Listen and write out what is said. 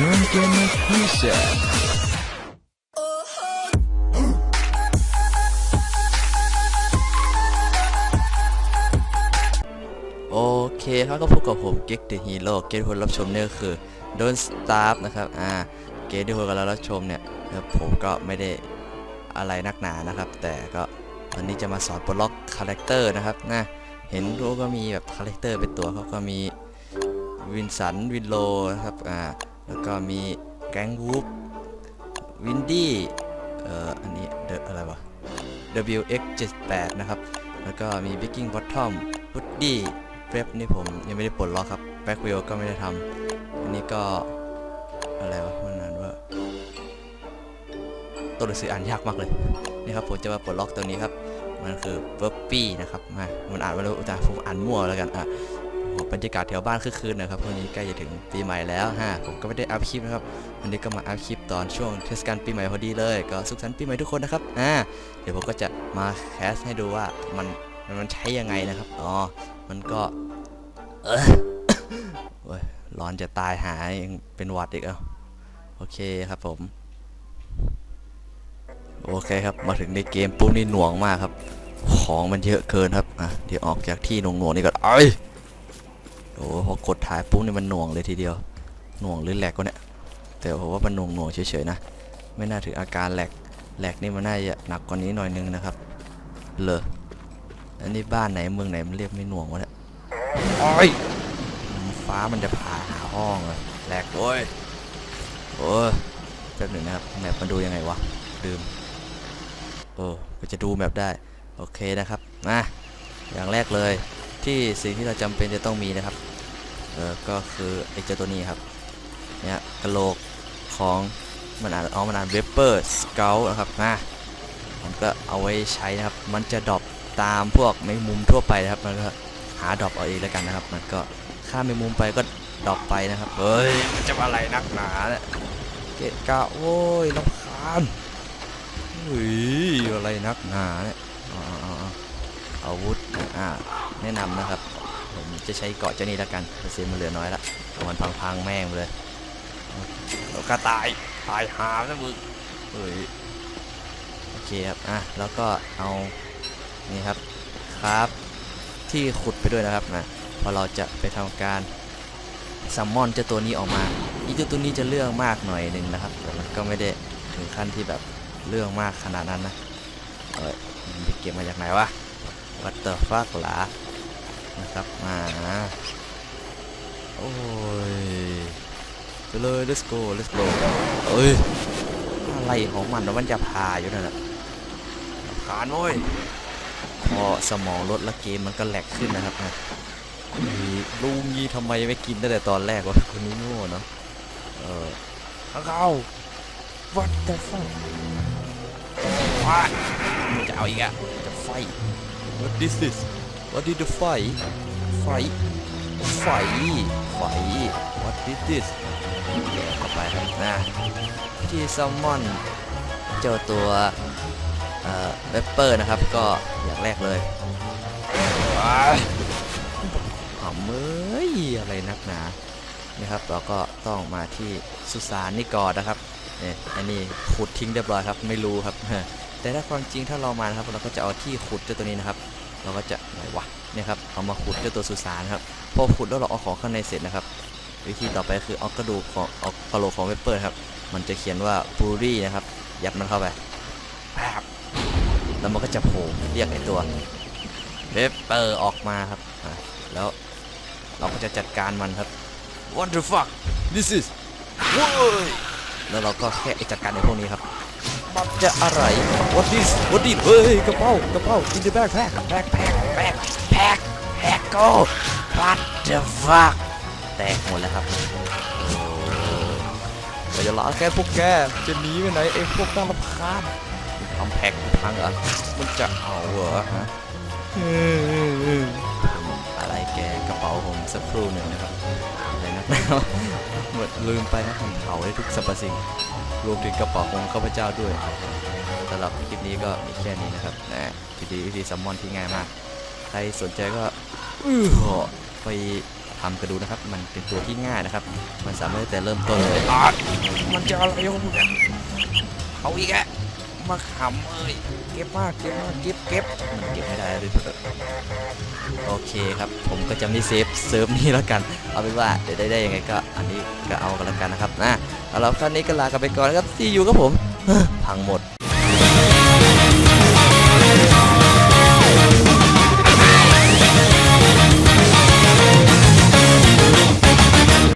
Non Gamer Quiz โอเคครับก็พบกับผมเก็กเดอะฮีโร่เกมที่คนรับชมเนี่ยคือโดนสตาร์ฟนะครับ อ่า เกมที่คนกำลังรับชมเนี่ยครับผมก็ไม่ได้อะไรนักหนานะครับ แต่ก็วันนี้จะมาสอนปลดล็อกคาแรคเตอร์นะครับนะเห็นรู้ก็มีแบบคาแรคเตอร์เป็นตัวเขาก็มีวินสันวินโลนะครับ อ่า แล้วก็มีแก๊งวูฟวินดี้เอ่ออันนี้เดอะไรวะ WX78 นะครับ แล้วก็มี Baking Bottom พุดดี้เว็บนี่ผมยังไม่ได้ปลดล็อกครับแบ็กวิลก็ไม่ได้ทำอันนี้ก็อะไรวะมันนานว่าตัวหนังสืออ่านยากมากเลยนี่ครับผมจะมาปลดล็อกตัวนี้ครับ มันคือเบอร์ปี้นะครับมามันอ่านไม่รู้แต่ผมอ่านมั่วแล้วกันอะ บรรยากาศแถวบ้านคึกคืนนะครับวันนี้ใกล้จะถึงปีใหม่แล้วฮะผมก็ไม่ได้อัพคลิปนะครับวันนี้ก็มาอัพคลิปตอนช่วงเทศกาลปีใหม่พอดีเลยก็สุขสันต์ปีใหม่ทุกคนนะครับอ่าเดี๋ยวผมก็จะมาแคสให้ดูว่ามันมันใช้ยังไงนะครับอ๋อมันก็เออโอ้ยร้อนจะตายหายังเป็นหวัดอีกเอ้าโอเคครับผม โอเคครับมาถึงในเกมปุ๊บนี่หน่วงมากครับ ของมันเยอะเกินครับอะเดี๋ยวออกจากที่หน่วงๆนี่ก่อนไอ้ย อ้พอกดถ่ายปุ๊บนี่มันหน่วงเลยทีเดียว หน่วงหรือแหลกวะเนี่ย แต่ผมว่ามันหน่วงหน่วงๆเฉยๆนะ ไม่น่าถึงอาการแหลก แหลกนี่มันน่าจะหนักกว่านี้หน่อยนึงนะครับ เลยอันนี้บ้านไหนเมืองไหนมันเรียกไม่หน่วงวะเนี่ยโอ้ยฟ้ามันจะผ่าหาห้องเลยแหลกโอ้ยโอ้ยแป๊บหนึ่งนะครับแมปมันดูยังไงวะลืมโอ้ก็จะดูแมปได้ โอเคนะครับมาอย่างแรกเลยที่สิ่งที่เราจำเป็นจะต้องมีนะครับ เออก็คือไอเจ้าตัวนี้ครับเนี่ยกระโหลกของมันอ่านอ๋อมันอ่านเวเปอร์สเกลนะครับมามันก็เอาไว้ใช้นะครับ มันจะดรอปตามพวกไม่มุมทั่วไปนะครับมันก็หาดรอปเอาเองแล้วกันนะครับ มันก็ข้ามไม่มุมไปก็ดรอปไปนะครับเฮ้ยมันจะอะไรนักหนาเนี่ยเกะกะโว้ยรำคาญเฮ้ยอะไรนักหนาเนี่ยอาอาอาอาอาวุธอ่าแนะนำนะครับ ผมจะใช้เกาะเจ้านี้แล้วกันเซ็นต์มันเหลือน้อยละเอามันพังๆแม่งเลยแล้วก็ตายตายหามนะมึงเฮ้ยโอเคครับอะแล้วก็เอานี่ครับครับที่ขุดไปด้วยนะครับนะพอเราจะไปทำการซัมมอนเจ้าตัวนี้ออกมาอีเจ้าตัวนี้จะเรื่องมากหน่อยหนึ่งนะครับแต่มันก็ไม่ได้ถึงขั้นที่แบบเรื่องมากขนาดนั้นนะเอ้ยมันไปเก็บมาจากไหนวะ What the fuck หลา นะครับมาโอ้ยไปเลย let's go let's go เอ้ยอะไรของมันแล้วมันจะพาอยู่นั่นแหละรำคาญโว้ยพอสมองลดแล้วเกมมันก็แหลกขึ้นนะครับนะลุงยี่ทำไมไม่กินตั้งแต่ตอนแรกวะคนนี้โง่เนาะเออข้างเขา What the fuck ว้าจะเอาอีกอะจะไฟ What is this What is the fight fight ไฟไฟ What is this แกะเข้าไปครับนะที่ซัมมอนเจ้าตัวเอ่อเวปเปอร์นะครับ ก็อย่างแรกเลยว้ายหอมเอ้ยอะไรนักหนานะครับ เราก็ต้องมาที่สุสานนี่ก่อนนะครับเนี่ยอันนี้ขุดทิ้งเรียบร้อยครับ ไม่รู้ครับ แต่ถ้าความจริงถ้าเรามานะครับ เราก็จะเอาที่ขุดเจ้าตัวนี้นะครับ เราก็จะไหนวะเนี่ยครับเอามาขุดเจ้าตัวสุสานครับพอขุดแล้วเราเอาของข้างในเสร็จนะครับ วิธีต่อไปคือเอากระดูกของเอากระโหลกของเวเปอร์ครับ มันจะเขียนว่าบูรี่นะครับยัดมันเข้าไปแป๊บแล้วมันก็จะโผล่เรียกไอตัวเวเปอร์ออกมาครับอะแล้วเราก็จะจัดการมันครับ What the fuck this is โว้ยแล้วเราก็แค่ไอ้จัดการในพวกนี้ครับ มันจะอะไร what this what this เฮ้ยกระเป๋ากระเป๋า in the backpack backpack back pack pack go what the fuck แตกหมดแล้วครับโอ้เราจะล้างแค่พวกแกจะหนีไปไหนไอ้พวกน่ารำคาญทำแพ็กพังเหรอมันจะเอาเหรอฮะอะไรแกกระเป๋าผมสักครู่หนึ่งนะครับอะไรนะหมดลืมไปนะผมเผาได้ทุกสรรพสิ่ง รวมถึงกระเป๋าของข้าพเจ้าด้วยสำหรับคลิปนี้ก็มีแค่นี้นะครับนะวิธีวิธีซัมมอนที่ง่ายมาก ใครสนใจก็อื้อไปทำกันดูนะครับ มันเป็นตัวที่ง่ายนะครับ มันสามารถตั้งแต่เริ่มต้นเลยอะมันจะอะไรของมึงเนี่ยเอาอีกแกมาขำเอ้ยเก็บมากเก็บมากเก็บเก็บมันเก็บไม่ได้เลยเถอะ โอเคครับ ผมก็จะไม่เซฟเซิร์ฟนี้แล้วกัน เอาเป็นว่าเดี๋ยวได้ได้ยังไงก็อันนี้ก็เอากันแล้วกันนะครับนะเอาละครั้งนี้ก็ลากันไปก่อนนะครับที่อยู่กับผมพังหมด